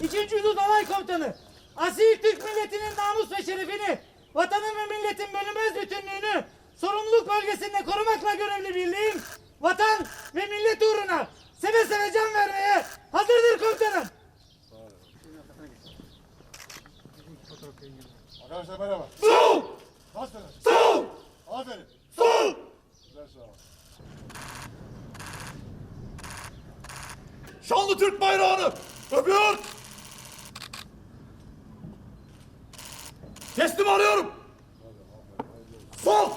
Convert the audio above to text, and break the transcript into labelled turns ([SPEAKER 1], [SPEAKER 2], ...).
[SPEAKER 1] İkinci Hudut Alay Komutanı. Asil Türk milletinin namus ve şerefini, vatanın ve milletin bölünmez bütünlüğünü, sorumluluk bölgesinde korumakla görevli birliğim, vatan ve millet uğruna seve seve can vermeye hazırdır komutanım.
[SPEAKER 2] Arkadaşlar merhaba.
[SPEAKER 1] Sol!
[SPEAKER 2] Nasılsınız?
[SPEAKER 1] Sol!
[SPEAKER 2] Aferin.
[SPEAKER 1] Sol!
[SPEAKER 2] Güzel sağ ol.
[SPEAKER 3] Şanlı Türk bayrağını öpüyor. Teslim alıyorum. Sol.